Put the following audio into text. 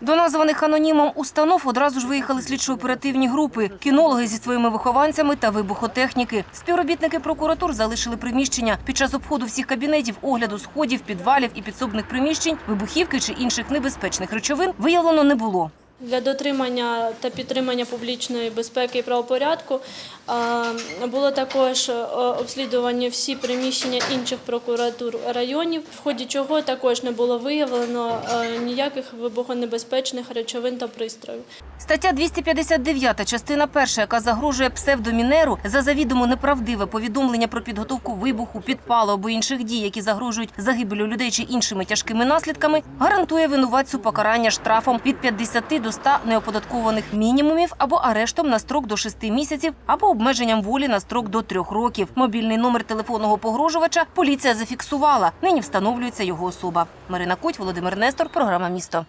До названих анонімом установ одразу ж виїхали слідчо-оперативні групи, кінологи зі своїми вихованцями та вибухотехніки. Співробітники прокуратур залишили приміщення. Під час обходу всіх кабінетів, огляду сходів, підвалів і підсобних приміщень, вибухівки чи інших небезпечних речовин виявлено не було. Для дотримання та підтримання публічної безпеки і правопорядку було також е, обслідувані всі приміщення інших прокуратур районів, в ході чого також не було виявлено е, ніяких вибухонебезпечних речовин та пристроїв. Стаття 259, частина перша, яка загрожує псевдомінеру за завідомо неправдиве повідомлення про підготовку вибуху, підпалу або інших дій, які загрожують загибелю людей чи іншими тяжкими наслідками, гарантує винуватцю покарання штрафом від 50 до 100 неоподаткованих мінімумів або арештом на строк до 6 місяців, або обмеженням волі на строк до 3 років. Мобільний номер телефонного погрожувача поліція зафіксувала. Нині встановлюється його особа. Марина Куть, Володимир Нестор, програма Місто.